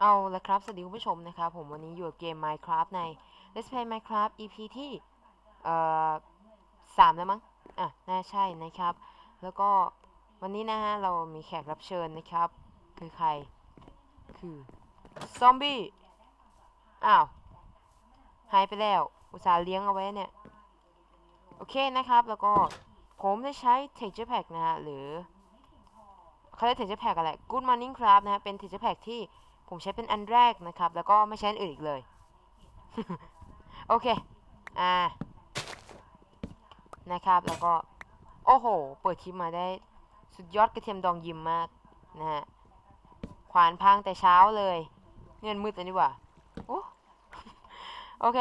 เอาละครับ สวัสดีคุณผู้ชมนะครับผมวันนี้อยู่กับเกม Minecraft ใน Let's Play Minecraft EP ที่ เอ่อสามแล้วมั้ง อะ น่าใช่นะครับ แล้วก็วันนี้นะฮะ เรามีแขกรับเชิญนะครับ คือใคร คือ ซอมบี้ อ้าว หายไปแล้ว อุตส่าห์เลี้ยงเอาไว้เนี่ย โอเคนะครับ แล้วก็ผมได้ใช้ Texture Pack นะฮะ หรือเขาเรียก Texture Pack อะไร Good Morning Craft นะฮะ เป็น Texture Pack ที่ ผมใช้เป็นอันแรกนะครับ แล้วก็ไม่ใช้อันอื่นอีกเลย โอเค อ่า นะครับ แล้วก็ โอ้โห เปิดคลิปมาได้สุดยอดกระเทียมดองยิมมากนะฮะ ขวานพังแต่เช้าเลย เงินมืดเลยดีกว่าโอ้โอเค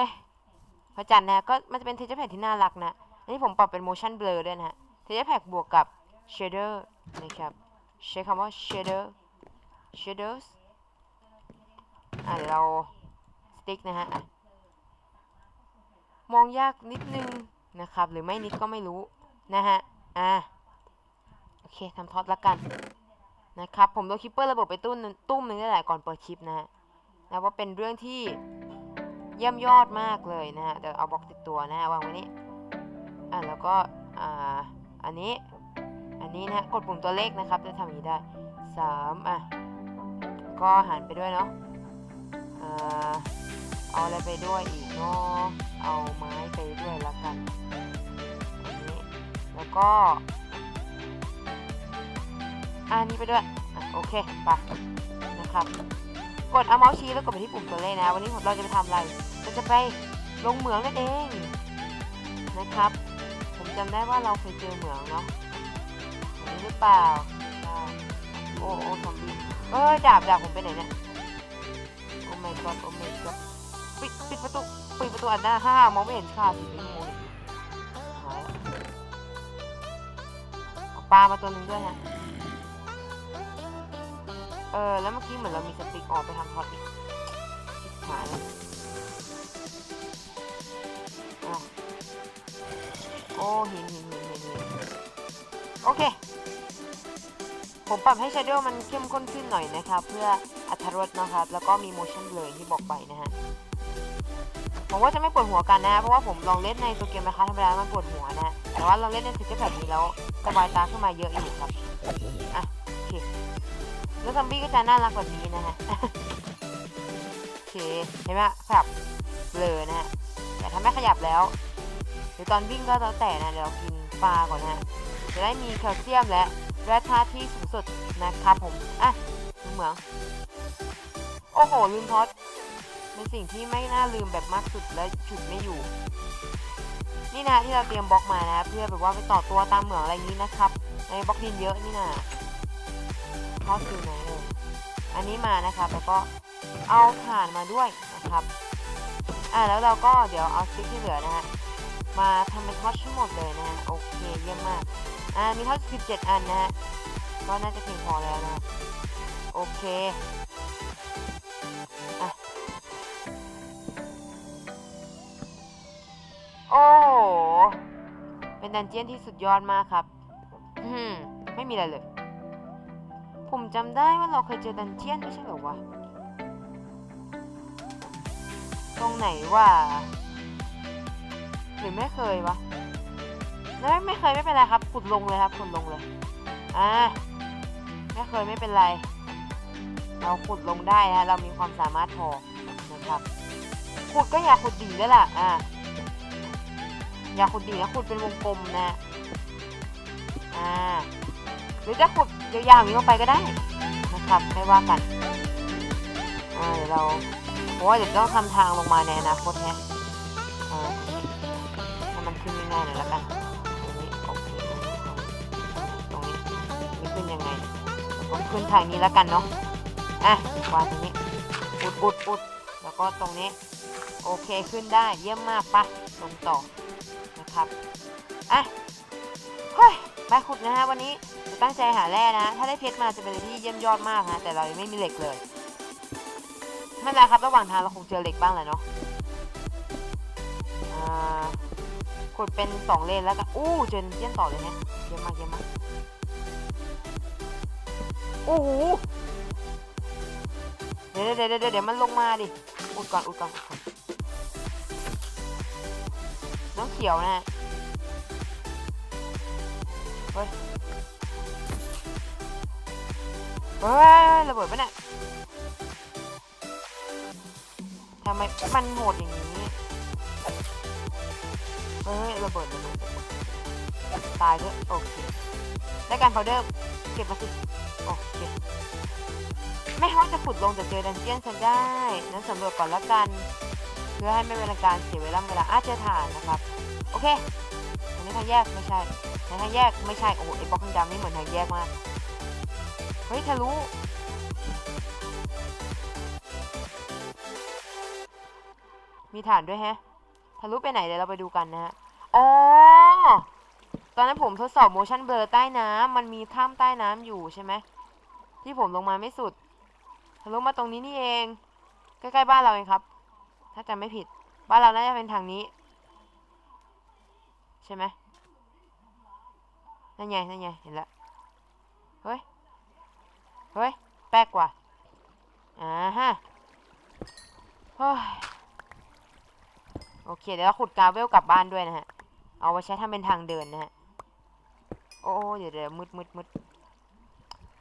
พระจันทร์นะก็มันจะเป็นเทเจอร์แพคที่น่ารักนะ อันนี้ผมปรับเป็น motion blur ด้วยนะฮะ เทเจอร์แพคบวกกับ shader นะครับ ใช้คำว่า shader shaders อะเดี๋ยวเราสติ๊กนะฮะมองยากนิดนึงนะครับ หรือไม่นิดก็ไม่รู้นะฮะอะโอเคทำท็อตละกันนะครับผมโดนคิปเปอร์ระเบิดไปตุ้มตุ้มหนึงได้หละก่อนเปิดคลิปนะฮะนะว่าเป็นเรื่องที่เยี่ยมยอดมากเลยนะฮะเดี๋ยวเอาบล็อกติดตัวนะฮะวางไว้นี้อะแล้วก็อ่าอันนี้อันนี้นะฮะกดปุ่มตัวเลขนะครับจะทำอย่างนี้ได้สามอะก็หันไปด้วยเนาะ อ่าเอาอะไรไปด้วยอีกเนาะเอาไม้ไปด้วยละกันอันนี้แล้วก็อันนี้ไปด้วยอโอเคไปนะครับ กดเอาเมาส์ชี้แล้วกดไปที่ปุ่มตัวเลขนะ วันนี้ผมเราจะไปทำอะไรเราจะไปลงเหมืองนั่นเองนะครับ ผมจำได้ว่าเราเคยเจอเหมืองเนาะอันนี้หรือเปล่าโอ้โอ้ซอมบี้เอ้ยดาบดาบผมไปไหนเนี่ย โอ้ my god โอ้ my god ปิดปิดประตูปิดประตูอันหน้าห้ามองไม่เห็นค่าสิเป็นโมงหายแล้วเอาปลามาตัวหนึงด้วยฮะเออแล้วเมื่อกี้เหมือนเรามีสติ๊กออกไปทางท็อตอีกชิบหายแล้วโอ้หินหินหินหินโอเค ผมปรับให้ Shadow มันเข้มข้นขึ้นหน่อยนะครับ เพื่ออัตรรสนะครับ แล้วก็มี motion blur ที่บอกไปนะฮะผมว่าจะไม่ปวดหัวกันนะ เพราะว่าผมลองเล่นในตัวเกมนะคะธรรมดามันปวดหัวนะ แต่ว่าลองเล่นในซิกเกอร์แบบนี้แล้วสบายตาขึ้นมาเยอะอยู่ครับ อะโอเคแล้วซอมบี้ก็จะน่ารักแบบนี้นะฮะ โอเค เห็นไหมขยับเบลอนะฮะ แต่ถ้าไม่ขยับแล้ว หรือตอนวิ่งก็แล้วแต่นะเดี๋ยวกินปลาก่อนนะฮะจะได้มีแคลเซียมและ แร่าที่สูงสุดนะครับผม อะดูเหมือง โอ้โห ลืมทอดเป็นสิ่งที่ไม่น่าลืมแบบมากสุดและฉุดไม่อยู่ นี่นะที่เราเตรียมบล็อกมานะเพื่อแบบว่าไปต่อตัวตามเหมืองอะไรนี้นะครับ ในบล็อกดินเยอะนี่นะทอดคือไหนเอออันนี้มานะครับแล้วก็เอาถ่านมาด้วยนะครับ อะแล้วเราก็เดี๋ยวเอาสติ๊กที่เหลือนะฮะมาทำเป็นทอดทั้งหมดเลยนะฮะโอเคเยี่ยมมาก อ่ามีทอด17 อันนะฮะก็น่าจะเพียงพอแล้วนะโอเคอะโอ้เป็นดันเจียนที่สุดยอดมากครับอืมไม่มีอะไรเลย ผมจำได้ว่าเราเคยเจอดันเจียนไม่ใช่เหรอวะ ตรงไหนวะหรือไม่เคยวะ ไม่ไม่เคยไม่เป็นไรครับขุดลงเลยครับขุดลงเลยอ่าไม่เคยไม่เป็นไร เราขุดลงได้นะเรามีความสามารถพอนะครับขุดก็อย่าขุดดีด้วล่ะอ่าอย่าขุดดีนะขุดเป็นวงกลมนะอ่าหรือจะขุดยาวๆอย่างนี้ลงไปก็ได้นะครับไม่ว่ากันอ่าเดี๋ยวเราเพราะว่าเดี๋ยวต้องทำทางลงมาในอนาคตเนี่ ขึ้นทางนี้แล้วกันเนาะอะวางตรงนี้อุดอุดอุดแล้วก็ตรงนี้ โอเคขึ้นได้เยี่ยมมากปะลงต่อนะครับอะเฮ้ยไปขุดนะฮะวันนี้จะตั้งใจหาแร่นะ ถ้าได้เพชรมาจะเป็นอะไรที่เยี่ยมยอดมากนะแต่เรายังไม่มีเหล็กเลยไม่เป็นไรครับระหว่างทางเราคงเจอเหล็กบ้างแหละเนาะอ่าขุดเป็นสองเลนแล้วกันอู้เจอเยี่ยนต่อเลยเนี่ยเยี่ยมมากเยี่ยมมาก โอ้โหดี๋ยวเดี๋ยวเดี๋ยวเดี๋ยวมันลงมาดิอุดก่อนอุดก่อนอุดก่อนน้องเขียวนะเฮ้ยเฮ้ยระเบิดปะเนี่ยทำไมมันโหดอย่างนี้ เฮ้ยระเบิดระเบิด ตายเถอะโอเคได้การพาวเดอร์เก็บมาสิ โอเค ไม่ฮอตจะขุดลงแต่เจอดันเจียนฉันได้ นั้นสำรวจก่อนละกัน เพื่อให้ไม่เป็นการเสียเวลาเวลาอาเจอฐานนะครับ โอเคอันนี้ทางแยกไม่ใช่ในทางแยกไม่ใช่ โอ้โหไอ้บล็อกดำนี่เหมือนทางแยกมาก เฮ้ยทะลุมีฐานด้วยแฮะ ทะลุไปไหนเดี๋ยวเราไปดูกันนะฮะ อ๋อ ตอนนั้นผมทดสอบ motion blur ใต้น้ำมันมีถ้ำใต้น้ำอยู่ใช่ไหม ที่ผมลงมาไม่สุดทะลุมาตรงนี้นี่เอง ใกล้ๆบ้านเราเองครับ ถ้าจำไม่ผิด บ้านเราน่าจะเป็นทางนี้ ใช่ไหมนั่นไงนั่นไงเห็นแล้วเฮ้ย เฮ้ย แปลกกว่าอ่าฮะเฮ้ยโอเค เดี๋ยวเราขุดกาเวลกลับบ้านด้วยนะฮะ เอาไว้ใช้ทำเป็นทางเดินนะฮะ อ้เดี๋ยวเดี๋ยวมืดมืดมืด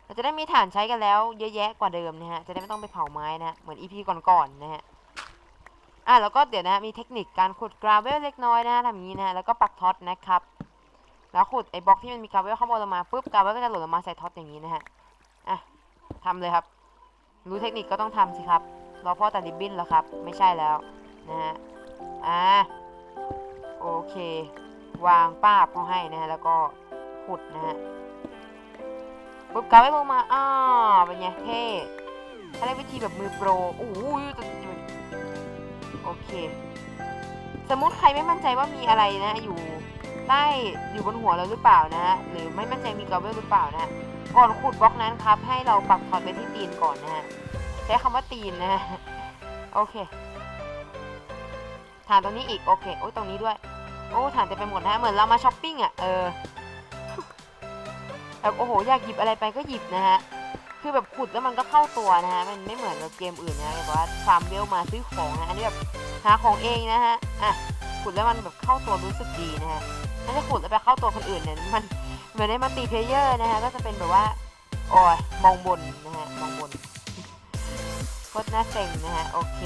เราจะได้มีฐานใช้กันแล้วเยอะแยะกว่าเดิมนะฮะ จะได้ไม่ต้องไปเผาไม้นะฮะเหมือนอีพีก่อนๆนะฮะ อะแล้วก็เดี๋ยวนะฮะมีเทคนิคการขุดกราเวลเล็กน้อยนะฮะทำอย่างนี้นะฮะแล้วก็ปักท็อตนะครับ แล้วขุดไอ้บล็อกที่มันมีกราเวลข้างบนลงมาปุ๊บกราเวลก็จะหล่นลงมาใส่ท็อตอย่างนี้นะฮะ อะทำเลยครับ รู้เทคนิคก็ต้องทำสิครับรอพ่อตัดริบบิ้นแล้วครับ ไม่ใช่แล้วนะฮะ อ่า โอเค วางป้าบเขาให้นะฮะแล้วก็ ขุดนะฮะปุ๊บกาไว้ลงมา อ้าเป็นไงเท่ถ้าได้วิธีแบบมือโปรโอ้ยโอเค สมมุติใครไม่มั่นใจว่ามีอะไรนะ อยู่ใต้อยู่บนหัวเราหรือเปล่านะฮะหรือไม่มั่นใจมีกาเวลหรือเปล่านะฮะก่อนขุดบล็อกนั้นครับ ให้เราปักถอดไปที่ตีนก่อนนะฮะ ใช้คำว่าตีนนะฮะ โอเค ฐานตรงนี้อีก โอเค โอ้ยตรงนี้ด้วย โอ้ฐานเต็มไปหมดนะฮะเหมือนเรามาช้อปปิ้งอะ เออ แบบโอ้โหอยากหยิบอะไรไปก็หยิบนะฮะคือแบบขุดแล้วมันก็เข้าตัวนะฮะมันไม่เหมือนกับเกมอื่นนะแบบว่าฟาร์มเวลมาซื้อของนะอันนี้แบบหาของเองนะฮะอะขุดแล้วมันแบบเข้าตัวรู้สึกดีนะฮะถ้าจะขุดแล้วไปเข้าตัวคนอื่นเนี่ยมันเหมือนในมัลติเพลเยอร์นะฮะก็จะเป็นแบบว่าโอ้ยมองบนนะฮะมองบนโคตรน่าเซ็งนะฮะโอเค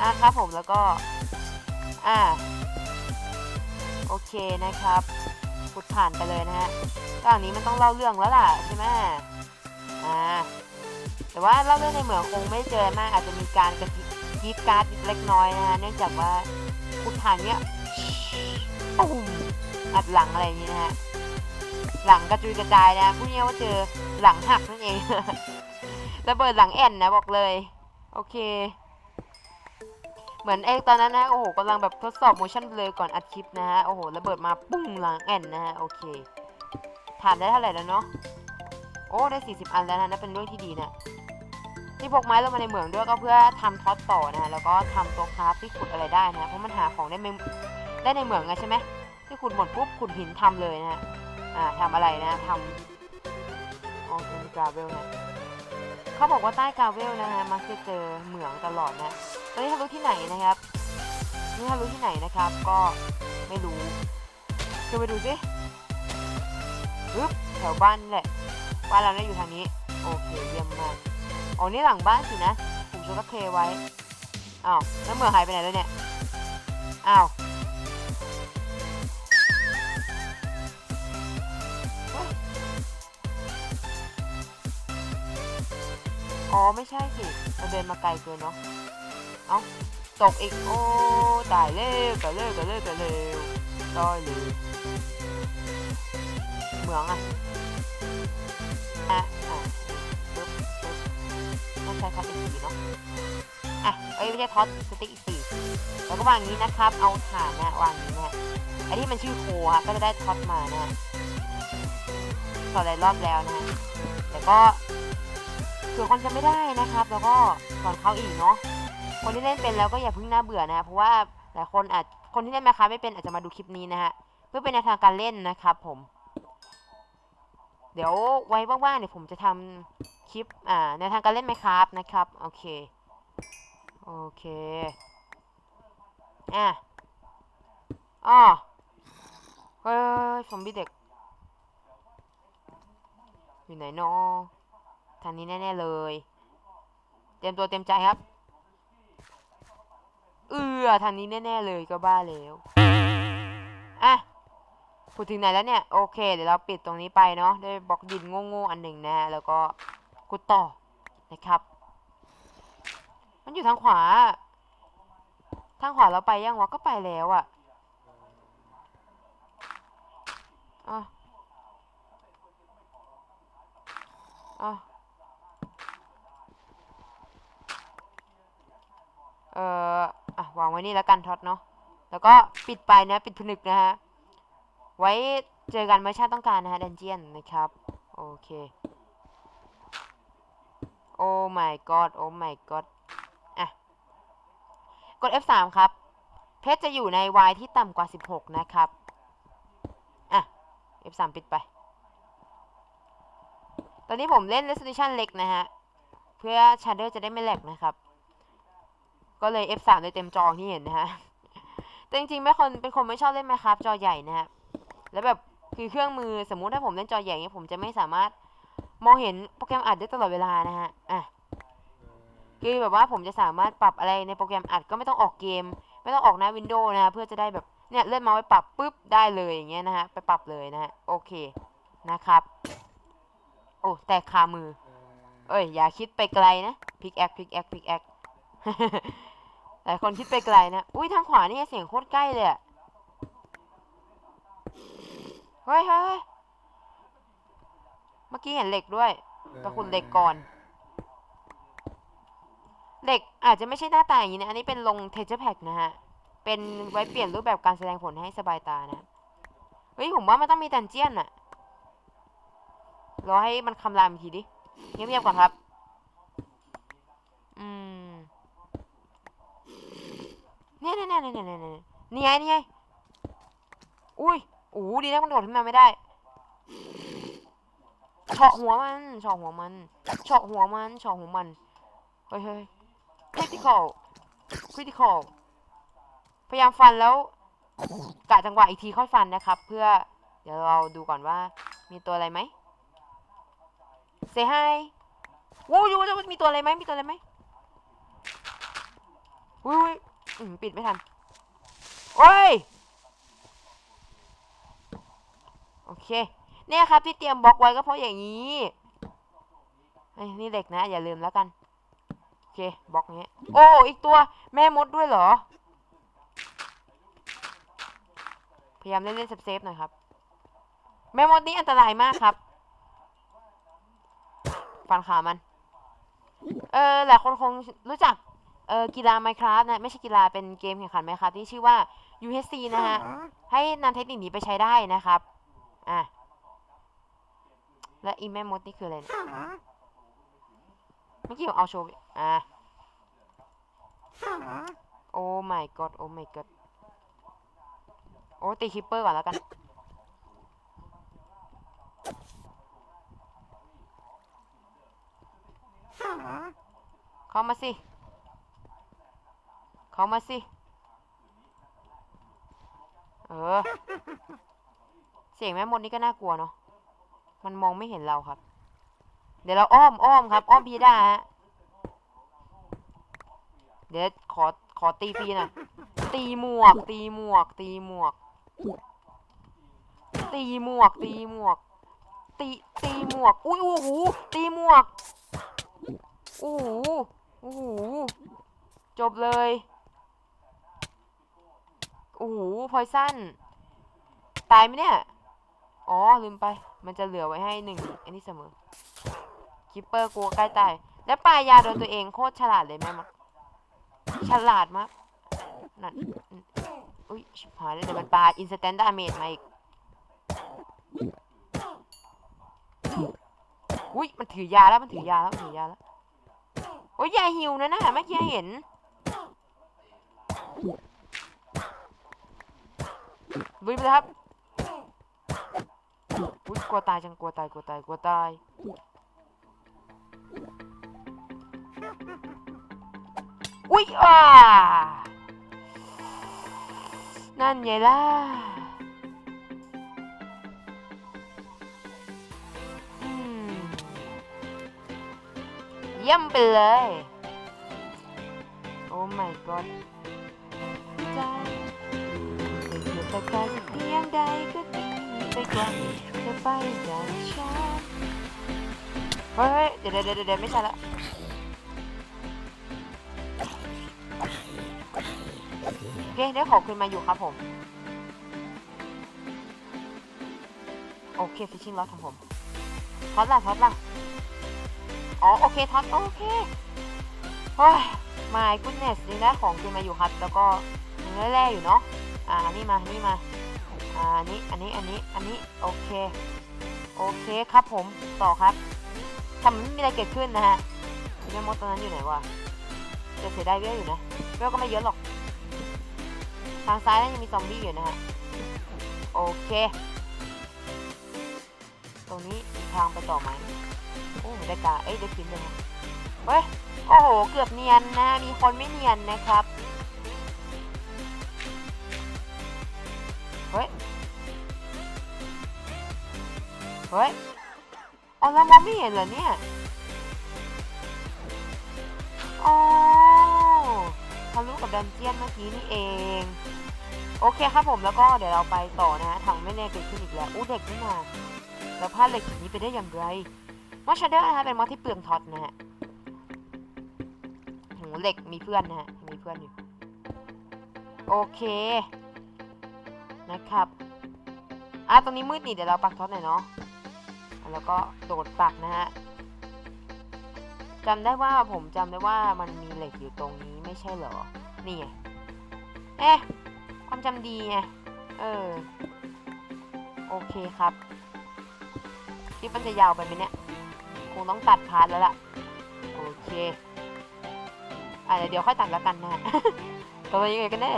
อะครับผมแล้วก็อ่าโอเคนะครับ ขุดผ่านไปเลยนะฮะตอนนี้มันต้องเล่าเรื่องแล้วล่ะใช่ไหมอ่า แต่ว่าเล่าเรื่องในเหมืองคงไม่เจอมากอาจจะมีการกระทิกรีดการ์ดเล็กน้อยนะฮะ เนื่องจากว่าขุดผ่านเนี้ยปุ้มอัดหลังอะไรอย่างนี้นะฮะ หลังกระจุยกระจายนะพูดง่ายว่าเจอหลังหักนั่นเอง ระเบิดหลังแอนนะบอกเลย โอเค เหมือนเองตอนนั้นนะ โอ้โหกำลังแบบทดสอบ motion blur ก่อนอัดคลิปนะฮะ โอ้โหระเบิดมาปุ้งหลังแอนนะฮะ โอเคฐานได้เท่าไหร่แล้วเนาะ โอ้ ได้ 40 อันแล้วนะนั่นเป็นเรื่องที่ดีนะที่พกไม้ลงมาในเหมืองด้วยก็เพื่อทำท็อตต่อนะฮะ แล้วก็ทำตัวคราฟที่ขุดอะไรได้นะ เพราะมันหาของได้ไม่ได้ในเหมืองไงใช่ไหมที่ขุดหมดปุ๊บขุดหินทำเลยนะฮะ อ่าทำอะไรนะทำอ๋อเป็นกราเวลนะ เขาบอกว่าใต้กราเวลนะฮะมักจะเจอเหมืองตลอดนะตอนนี้ทะลุที่ไหนนะครับนี่ทะลุที่ไหนนะครับ ก็ไม่รู้คือไปดูสิปึ๊บแถวบ้านแหละบ้านเราเนี่ยอยู่ทางนี้ โอเคเยี่ยมมากอ๋อนี่หลังบ้านสินะผมจะก็เทไว้อ้าวแล้วเหมืองหายไปไหนแล้วเนี่ยอ้าว อ๋อไม่ใช่สิเราเดินมาไกลเกินเนาะ เอ้าตกอีกโอ้ตายเร็วกันเร็วกันเร็วกันเร็วต้อยเลยเหมืองอะอะอะปึ๊บปึ๊บต้องใช้ท็อตอีกสี่เนาะอะเอ้ยไม่ใช่ท็อตสติ๊กอีกสี่แล้วก็วางนี้นะครับ เอาฐานนะวางอย่างนี้นะไอ้ที่มันชื่อโคอะก็จะได้ท็อตมานะต่อหลายรอบแล้วนะแต่ก็ เผื่อคนจะไม่ได้นะครับ แล้วก็สอนเขาอีกเนาะคนที่เล่นเป็นแล้วก็อย่าเพิ่งน่าเบื่อนะเพราะว่าหลายคนอาจคนที่เล่นมาคาไม่เป็นอาจจะมาดูคลิปนี้นะฮะเพื่อเป็นแนวทางการเล่นนะครับ ผม เดี๋ยวไว้ว่างๆเดี๋ยวผมจะทำคลิปอ่าในวทางการเล่นไหมครับนะครับโอเคโอเคอะอ๋อเฮ้ยซอมบี้เด็กอยู่ไหนเนาะ ทางนี้แน่ๆเลย เตรียมตัวเตรียมใจครับ เอือทางนี้แน่ๆเลยก็บ้าแล้วอะพูดถึงไหนแล้วเนี่ย โอเค เดี๋ยวเราปิดตรงนี้ไปเนาะด้วยบล็อกดินโง่ๆอันหนึ่งนะ แล้วก็กดต่อนะครับ มันอยู่ทางขวา ทางขวาเราไปยังวะก็ไปแล้วอะอะอะเอ่อ อะ วาง ไว้นี่แล้วกันท็อตเนาะแล้วก็ปิดไปนะปิดผนึกนะฮะไว้เจอกันเมื่อชาติต้องการนะฮะดันเจียนนะครับโอเคโอ้ my god โอ้ my god อะ กด F3 ครับ เพชรจะอยู่ใน y ที่ต่ำกว่า 16 นะครับ อะ F3 ปิดไป ตอนนี้ผมเล่น resolution เล็กนะฮะ เพื่อ shader จะได้ไม่แหลกนะครับ ก็เลย F3 เลยเต็มจอที่เห็นนะฮะ แต่จริงๆไม่คนเป็นคนไม่ชอบเล่น Minecraft จอใหญ่นะฮะ แล้วแบบคือเครื่องมือสมมุติถ้าผมเล่นจอใหญ่เนี้ยผมจะไม่สามารถมองเห็นโปรแกรมอัดได้ตลอดเวลานะฮะ อะ คือแบบว่าผมจะสามารถปรับอะไรในโปรแกรมอัดก็ไม่ต้องออกเกม ไม่ต้องออกหน้าวินโดว์นะเพื่อจะได้แบบเนี่ยเลื่อนมาไว้ปรับปุ๊บได้เลยอย่างเงี้ยนะฮะ ไปปรับเลยนะฮะ โอเคนะครับ โอ้แตกคามือ เอ้ยอย่าคิดไปไกลนะพิกแอคพิกแอคพิกแอค หลายคนคิดไปไกลนะ อุ้ยทางขวานี่เสียงโคตรใกล้เลยอะเฮ้ยเฮ้ยเมื่อกี้เห็นเหล็กด้วยไปขุดเหล็กก่อน เหล็กอาจจะไม่ใช่หน้าตาอย่างนี้นะ อันนี้เป็นลงเทเจอร์แพ็กนะฮะ เป็นไว้เปลี่ยนรูปแบบการแสดงผลให้สบายตานะ เฮ้ย ผมว่ามันต้องมีดันเจียนอะรอให้มันคำรามอีกทีดิ เงียบๆก่อนครับ อืม เนี่ยเนี่ยเนี่ยเนี่ยเนี่ยนี่ยไงนี่ไงอุ้ยโอ้ดีนะมันโดดขึ้นมาไม่ได้เฉาะหัวมันเฉาะหัวมันเฉาะหัวมันเฉาะหัวมันเฮ้ยเฮ้ย critical critical พยายามฟันแล้วกะจังหวะอีกทีค่อยฟันนะครับ เพื่อเดี๋ยวเราดูก่อนว่ามีตัวอะไรไหม say hi วู้ยูจะมีตัวอะไรไหมมีตัวอะไรไหมวุ้ย อืมปิดไม่ทันโอ้ย โอเค เนี่ยครับที่เตรียมบล็อกไว้ก็เพราะอย่างนี้เอ้นี่เหล็กนะ อย่าลืมแล้วกัน โอเคบล็อกนี้ โอ้ อีกตัว แม่มดด้วยเหรอ พยายามเล่นเล่นเซฟๆหน่อยครับ แม่มดนี่อันตรายมากครับ ฟันขามัน เออหลายคนคงรู้จัก เออกีฬา Minecraft นะไม่ใช่กีฬาเป็นเกมแข่งขัน Minecraft ที่ชื่อว่า UHC นะฮะ ให้นำเทคนิคนี้ไปใช้ได้นะครับ อะ และอีแม่มดนี่คืออะไรเนี่ยเมื่อกี้ผมเอาโชว์ไปอะ โอ้ my god โอ้ my god โอ้ตีคิปเปอร์ก่อนแล้วกัน เข้ามาสิ เข้ามาสิ เออ เสียงแม่มดนี่ก็น่ากลัวเนาะ มันมองไม่เห็นเราครับ เดี๋ยวเราอ้อมอ้อมครับ อ้อมพีด้าฮะ เดี๋ยวขอขอตีฟรีหน่อยตีหมวก ตีหมวก ตีหมวก ตีหมวก ตีหมวก ตีตีหมวก อุ้ยโอ้โหตีหมวกโอ้โหโอ้โหจบเลย โอ้โหพอยสั้นตายไหมเนี่ย อ๋อ ลืมไป มันจะเหลือไว้ให้หนึ่งอันนี้เสมอ คิปเปอร์กลัวใกล้ตาย แล้วปลายยาโดนตัวเองโคตรฉลาดเลยแม่มักฉลาดมาก นั่น อุ้ยชิบหายแล้วเดี๋ยวมันปลาอินสแตนดาเมจมาอีก อุ้ยมันถือยาแล้วมันถือยาแล้วมันถือยาแล้ว โอ้ยยาหิวนะน่ะเมื่อกี้เห็น ลุยไปเลยครับอุ้ยกลัวตายจังกลัวตายกลัวตายกลัวตายอุ๊ยอ่านั่นไงล่ะเยี่ยมไปเลย โอ้ my god แต่การสักเพียงใดก็ดีไปกว่าจะไปจากฉันเฮ้ยเดี๋ยวเดี๋ยวเดี๋ยวไม่ใช่ละโอเคได้ของคืนมาอยู่ครับผม โอเคฟิชชิ่งล็อตของผมท็อตล่ะท็อตล่ะอ๋อโอเคท็อตโอเคโอ้ย my goodness นี่ได้ของคืนมาอยู่ครับ แล้วก็ยังแร่ๆอยู่เนาะ อ่านี่มาอันี่มาอ่าอันนี้อันนี้อันนี้อันนี้โอเคโอเคครับผมต่อครับทำไม่มีอะไรเกิดขึ้นนะฮะแม่มดตอนนั้นอยู่ไหนวะจะเสียดายเวลอยู่นะเวลก็ไม่เยอะหรอก ทางซ้ายนั้นยังมีซอมบี้อยู่นะฮะโอเค ตรงนี้มีทางไปต่อไหมโอ้ได้กาเอ้ยได้กินเลยฮะเฮ้ยโอ้โหเกือบเนียนนะมีคนไม่เนียนนะครับ เฮ้ย เฮ้ยอ๋อแล้วมองไม่เห็นเหรอเนี่ยอ๋อทะลุกับดันเจียนเมื่อกี้นี่เอง โอเคครับผมแล้วก็เดี๋ยวเราไปต่อนะฮะทางไม่แน่เกิดขึ้นอีกแล้วอู้เด็กนี่นาแล้วพลาดเหล็กอย่างนี้ไปได้อย่างไรมอชเดอร์นะฮะเป็นมอที่เปลืองท็อตนะฮะโหเหล็กมีเพื่อนนะฮะมีเพื่อนอยู่ โอเค นะครับอะตรงนี้มืดนี่เดี๋ยวเราปักท็อตหน่อยเนาะแล้วก็โดดปักนะฮะจำได้ว่าผมจำได้ว่ามันมีเหล็กอยู่ตรงนี้ไม่ใช่เหรอ นี่ไงเอ๊ะความจำดีไงเออ โอเคครับคลิปมันจะยาวไปไหมเนี่ย คงต้องตัดพาร์ทแล้วล่ะ โอเคอะเดี๋ยวค่อยตัดแล้วกันนะฮะตัวยังไงกันแน่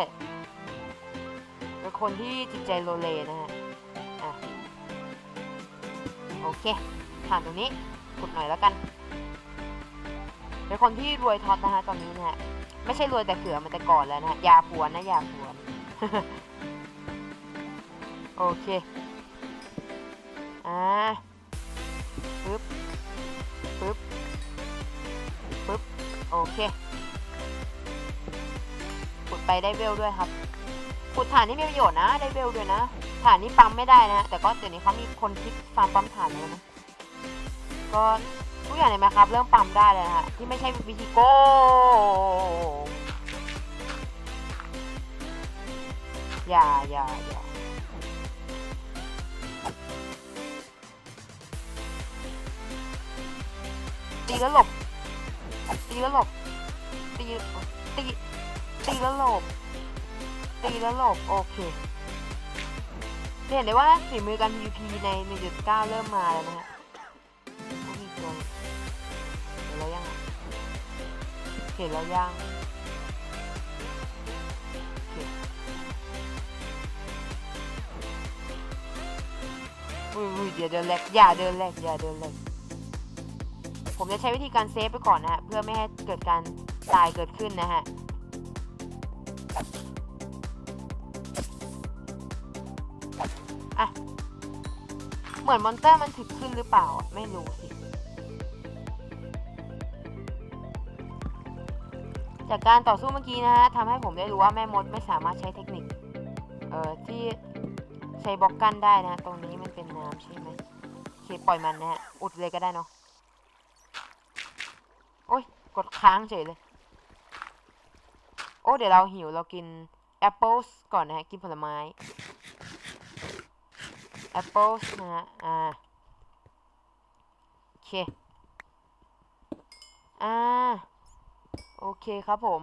คนที่จิตใจโลเลนะฮะอะโอเค ผ่านตรงนี้ขุดหน่อยแล้วกันเป็นคนที่รวยท็อตนะฮะตอนนี้นะฮะไม่ใช่รวยแต่เขือมันแต่ก่อนแล้วนะฮะยาพวนนะยาพวนโอเคอ่าปึ๊บปึ๊บปึ๊บโอเคขุดไปได้เวลด้วยครับ ขุดฐานนี่มีประโยชน์นะได้เวลด้วยนะ ฐานนี้ปั๊มไม่ได้นะ แต่ก็เดี๋ยวนี้เขามีคนคิดฟาร์มปั๊มฐานเลยนะก็ทุกอย่างเลยไหมครับ เริ่มปั๊มได้เลยนะฮะที่ไม่ใช่วิธีโกงอย่าอย่าอย่าตีแล้วหลบตีแล้วหลบตีตีตีแล้วหลบ ตีแล้วหลบโอเคเห็นได้ว่าฝีมือการ PVP ใน 1.9 เริ่มมาแล้วนะฮะโอ้มีตัวเห็นแล้วยังเห็นแล้วยังอุ้ยอุ้ยเดี๋ยวเดินแรกอย่าเดินแรกอย่าเดินแรกผมจะใช้วิธีการเซฟไปก่อนนะฮะ เพื่อไม่ให้เกิดการตายเกิดขึ้นนะฮะ อะ เหมือนมอนเตอร์มันถึกขึ้นหรือเปล่า ไม่รู้สิ จากการต่อสู้เมื่อกี้นะฮะทำให้ผมได้รู้ว่าแม่มดไม่สามารถใช้เทคนิค เอ่อ ที่ใช้บล็อกกันได้นะ ตรงนี้มันเป็นน้ำใช่ไหมโอเคปล่อยมันนะฮะ อุดเลยก็ได้เนาะ โอ้ย กดค้างเฉยเลย โอ้ เดี๋ยวเราหิวเรากินแอปเปิลก่อนนะฮะ กินผลไม้ แอปเปิลนะฮะอ่าโอเคอ่าโอเคครับผม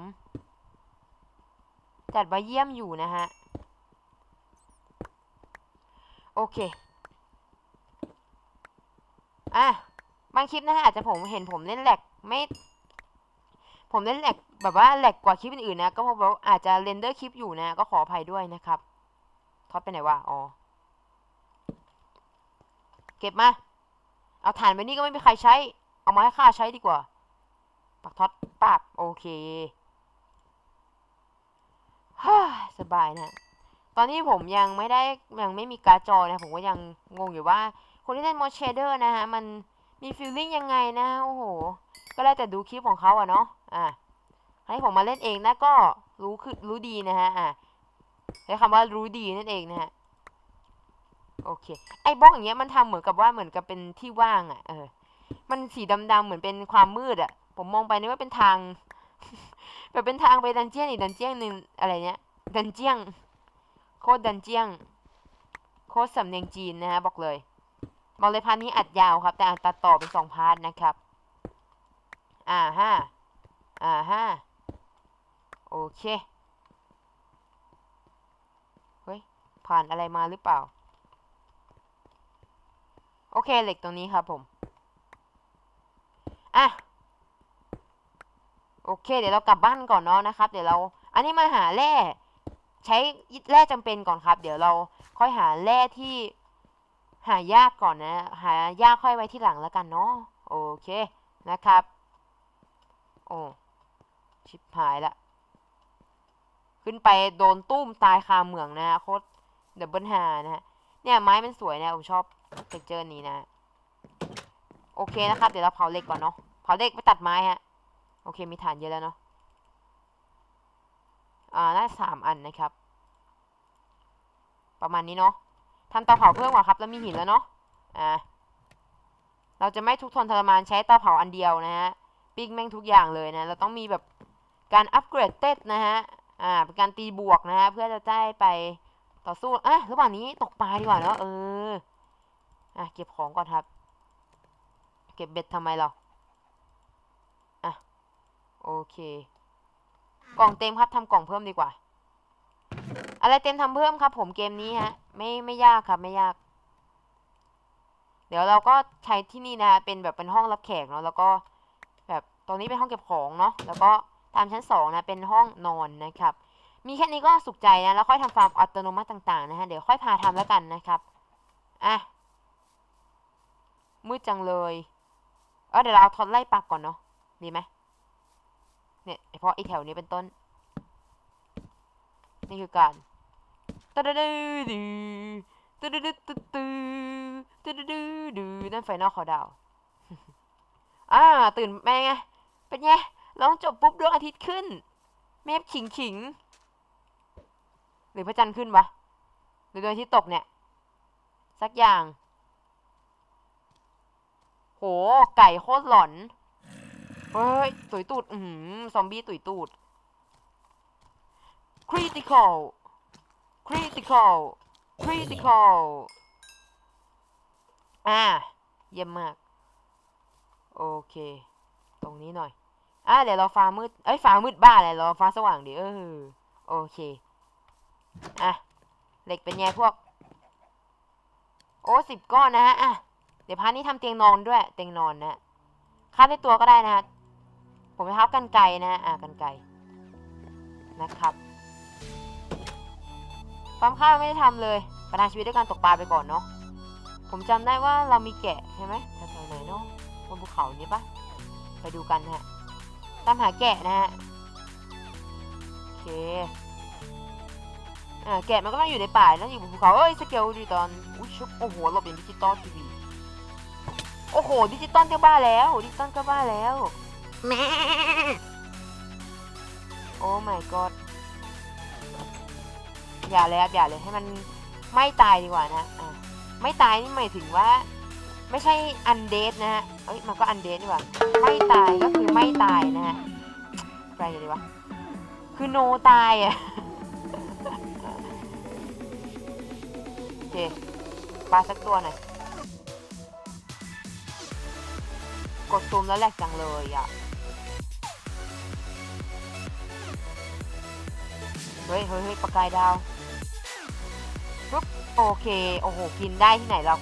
จัดว่าเยี่ยมอยู่นะฮะ โอเค อะบางคลิปนะฮะอาจจะผมเห็นผมเล่นแหลกไม่ผมเล่นแหลกแบบว่าแหลกกว่าคลิปอื่นๆนะ ก็เพราะว่าอาจจะเรนเดอร์คลิปอยู่นะ ก็ขออภัยด้วยนะครับท็อปไปไหนวะอ๋อ เก็บมา เอาฐานไปนี่ก็ไม่มีใครใช้ เอามาให้ข้าใช้ดีกว่า ปักท็อตปับโอเคฮ่าสบายนะ ตอนนี้ผมยังไม่ได้ยังไม่มีการ์ดจอนะ ผมก็ยังงงอยู่ว่า คนที่เล่นมอเชเดอร์นะฮะ มันมีฟีลลิ่งยังไงนะ โอ้โห ก็ได้แต่ดูคลิปของเขาอะเนาะ อะให้ผมมาเล่นเองนะก็รู้คือรู้ดีนะฮะ อะใช้คำว่ารู้ดีนั่นเองนะฮะ โอเค ไอ้บล็อกอย่างเงี้ยมันทำเหมือนกับว่าเหมือนกับเป็นที่ว่างอะเออ มันสีดำๆเหมือนเป็นความมืดอะผมมองไปนึกว่าเป็นทาง แบบเป็นทางไปดันเจียนอีกดันเจียนหนึ่งอะไรเนี้ย ดันเจียง โคตรดันเจียง โคตรสำเนียงจีนนะฮะบอกเลยบอกเลยพาร์ทนี้อัดยาวครับ แต่อัดตัดต่อเป็นสองพาร์ทนะครับ อ่าฮะอ่าฮะโอเค เฮ้ย ผ่านอะไรมาหรือเปล่า โอเคเหล็กตรงนี้ครับผม อะ โอเค เดี๋ยวเรากลับบ้านก่อนเนาะนะครับ เดี๋ยวเรา อันนี้มาหาแร่ใช้แร่จำเป็นก่อนครับ เดี๋ยวเราค่อยหาแร่ที่หายากก่อนนะ หายากค่อยไว้ที่หลังแล้วกันเนาะ โอเคนะครับ โอ้ชิบหายละ ขึ้นไปโดนตุ้มตายคาเหมืองนะฮะโคตรเดบเบิลฮานะฮะ เนี่ยไม้มันสวยนะผมชอบเท็กเจอร์นี้นะ โอเคนะครับ เดี๋ยวเราเผาเหล็กก่อนเนาะเผาเหล็กไปตัดไม้ฮะ โอเคมีฐานเยอะแล้วเนาะอ่าน่าสามอันนะครับ ประมาณนี้เนาะทำเตาเผาเพิ่มก่อนครับแล้วมีหินแล้วเนาะอ่าเราจะไม่ทุกทนทรมานใช้เตาเผาอันเดียวนะฮะปิ้งแม่งทุกอย่างเลยนะ เราต้องมีแบบการอัปเกรดเต็ดนะฮะ อ่า เป็นการตีบวกนะฮะ เพื่อจะได้ไป ต่อสู้อะระหว่างนี้ตกปลาดีกว่าเนาะเอออะเก็บของก่อนครับ เก็บเบ็ดทำไมเราอะโอเค กล่องเต็มครับทำกล่องเพิ่มดีกว่า อะไรเต็มทำเพิ่มครับ ผมเกมนี้ฮะ ไม่ไม่ยากครับไม่ยาก เดี๋ยวเราก็ใช้ที่นี่นะฮะเป็นแบบเป็นห้องรับแขกเนาะแล้วก็แบบตรงนี้เป็นห้องเก็บของเนาะแล้วก็ตามชั้นสองนะเป็นห้องนอนนะครับ มีแค่นี้ก็สุขใจนะ แล้วค่อยทำฟาร์มอัตโนมัติต่าง ๆ นะฮะ เดี๋ยวค่อยพาทำแล้วกันนะครับ อะ มืดจังเลย เออเดี๋ยวเราเอาทอดไล่ปักก่อนเนาะ ดีไหม เนี่ยเพราะไอแถวนี้เป็นต้น นี่คือการตะดดืดืตะดดืตะตือตะดดืดืนั่นไฟนอลขาดาว อ่า ตื่นแม่ไง เป็นไงร้องจบปุ๊บดวงอาทิตย์ขึ้น เมฆขิงขิง หรือพระจันทร์ขึ้นวะหรือดวงอาทิตย์ตกเนี่ย สักอย่าง โหไก่โคตรหลอนเฮ้ยตุยตูดอืมซอมบี้ตุยตูด critical critical critical อ่า เยี่ยมมาก โอเค ตรงนี้หน่อย อะเดี๋ยวเราฟ้ามืด เอ้ยฟ้ามืดบ้าอะไรเราฟ้าสว่างดิเออ โอเค อะเหล็กเป็นไงพวก โอ้สิบก้อนนะฮะอะเดี๋ยวพาร์ทนี้ทำเตียงนอนด้วย เตียงนอนนะฮะคาบในตัวก็ได้นะฮะผมจะทับกันไกลนะฮะอะกันไกลนะครับฟาร์มข้าวไม่ได้ทำเลยประทังชีวิตด้วยการตกปลาไปก่อนเนาะผมจำได้ว่าเรามีแกะใช่ไหมแถวๆไหนเนาะบนภูเขานี้ปะไปดูกันนะฮะตามหาแกะนะฮะโอเค อ่าแกะมันก็ต้องอยู่ในป่าแล้วอยู่บนภูเขาเอ้ยสเกลดิตอนอุ้ยชุบโอ้โหหลบเป็นดิจิตอลทีวีโอ้โหดิจิตอลก็บ้าแล้วดิจิตอลก็บ้าแล้วแม่โอ้ my god อย่าเลยครับอย่าเลยให้มันไม่ตายดีกว่านะอะไม่ตายนี่หมายถึงว่า ไม่ใช่อันเดดนะฮะเอ้ยมันก็อันเดดดีกว่าไม่ตายก็คือไม่ตายนะฮะแปลยังไงดีวะคือโนตายอะ ปลาสักตัวหน่อย กดซูมแล้วแหลกจังเลยอะเฮ้ยเฮ้ยเฮ้ยประกายดาวปุ๊บโอเค โอ้โห กินได้ที่ไหนเรา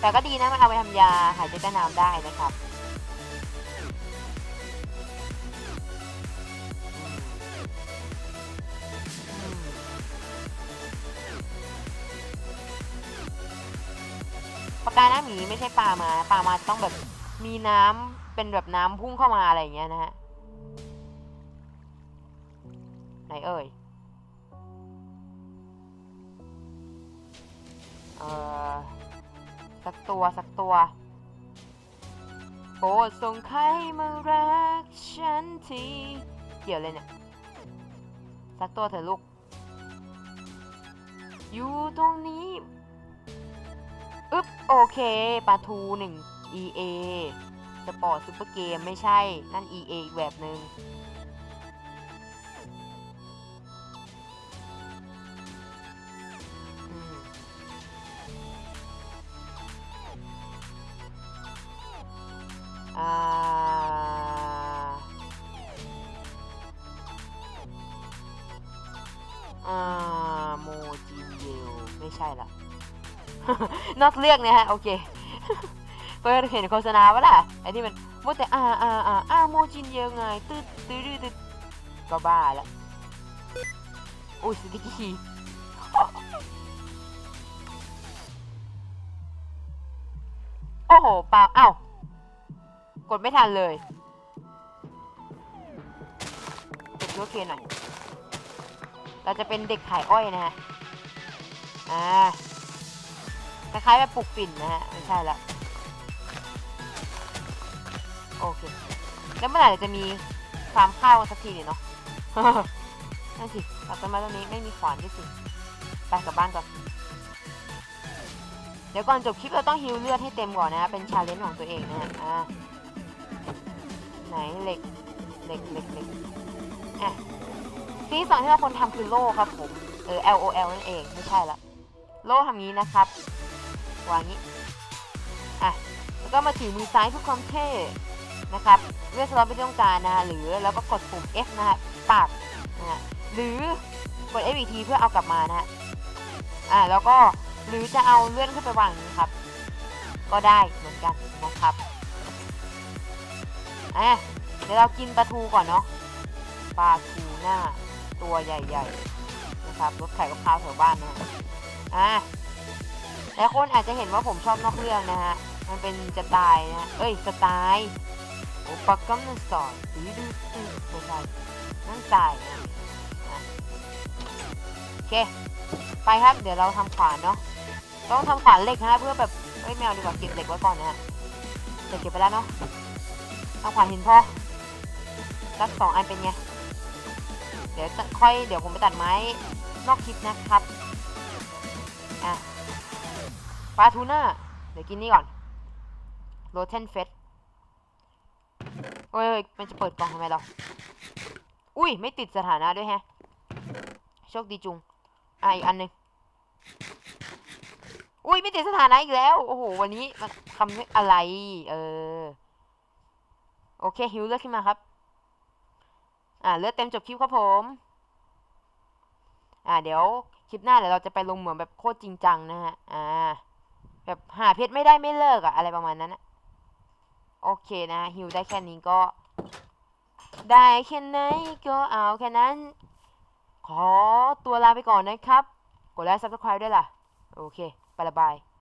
แต่ก็ดีนะมันเอาไปทำยาหายใจใต้น้ำได้นะครับ ปลากายน้ำหมีไม่ใช่ปลามาปลามาต้องแบบมีน้ำเป็นแบบน้ำพุ่งเข้ามาอะไรอย่างเงี้ยนะฮะไหนเอ่ยเออสักตัวสักตัวโปรดส่งใครมารักฉันทีเกี่ยวเลยเนี่ยสักตัวเถอะลูก อยู่ตรงนี้ อึ๊บโอเคปลาทูหนึ่ง EA สปอร์ตซูเปอร์เกมไม่ใช่นั่น EA อีกแบบหนึ่ง นอกเรื่องนะฮะโอเคเปิดเห็นโฆษณาวะล่ะไอ้นี่มันว่าแต่อ่าอ่าอ่าอ่าโมจินเยลไงตืดตืดตืดตืดก็บ้าละอุ้ยสติกี้โอ้โหปาเอ้ากดไม่ทันเลยเก็บรถเคหน่อย เราจะเป็นเด็กขายอ้อยนะฮะ อ่า คล้ายๆแบบปลูกปิ่นนะฮะไม่ใช่ละโอเค แล้วเมื่อไหร่จะมีฟาร์มข้าวสักทีเนี่ยเนาะนั่นสิตัดต้นไม้ต้นนี้ไม่มีขวานด้วยสิไปกลับบ้านก่อนเดี๋ยวก่อนจบคลิปเราต้องฮิวเลือดให้เต็มก่อนนะเป็นชาเลนจ์ของตัวเองนะฮะอ่าไหนเหล็กเหล็กเหล็กเหล็กอะสิ่งที่สองที่เราควรทำคือโล่ครับผมเออ L O L นั่นเองไม่ใช่ละโล่ทำงี้นะครับ วางงี้อะแล้วก็มาถือมือซ้ายเพื่อความเท่นะครับเลือกสล็อตไม่ต้องการนะฮะหรือแล้วก็กดปุ่ม F นะฮะปากนะฮะหรือกด F อีกทีเพื่อเอากลับมานะฮะอ่าแล้วก็หรือจะเอาเลื่อนขึ้นไปวางนี้ครับ ก็ได้เหมือนกันนะครับอะเดี๋ยวเรากินปลาทูก่อนเนาะปลาทูหน้าตัวใหญ่ ๆ นะครับรถไข่กับข้าวแถวบ้านนะฮะอะ หลายคนอาจจะเห็นว่าผมชอบนอกเรื่องนะฮะ มันเป็นสไตล์นะ เอ้ยสไตล์โอปกัมนันสอนดูดูดูไม่ใช่นั่นสายนะอ่โอเค ไปครับ เดี๋ยวเราทำขวานเนาะ ต้องทำขวานเหล็กนะเพื่อแบบเอ้ยแมวดีกว่าเก็บเหล็กไว้ก่อนนะฮะเหล็กเก็บไปแล้วเนาะทำขวานหินพอสักสองอันเป็นไง เดี๋ยวค่อยเดี๋ยวผมไปตัดไม้นอกคลิปนะครับ อะ ปลาทูน่าเดี๋ยวกินนี่ก่อนโรเทนเฟสโอ้ยเฮ้ยมันจะเปิดกล่องทำไมเรา อุ้ย ไม่ติดสถานะด้วยแฮะ โชคดีจุง อะ อีกอันหนึ่งอุ้ย ไม่ติดสถานะอีกแล้ว โอ้โห วันนี้มันทำอะไร เออ โอเค ฮิวเลือกขึ้นมาครับ อ่าเลือดเต็มจบคลิปครับผม อ่าเดี๋ยว คลิปหน้าเดี๋ยวเราจะไปลงเหมือนแบบโคตรจริงจังนะฮะ อ่า แบบหาเพชรไม่ได้ไม่เลิกอะอะไรประมาณนั้นนะโอเคนะฮิวได้แค่นี้ก็ ได้แค่ไหนก็เอาแค่นั้น ขอตัวลาไปก่อนนะครับ กดไลค์ซับสไคร b e ด้วยล่ะ โอเค ไปละบาย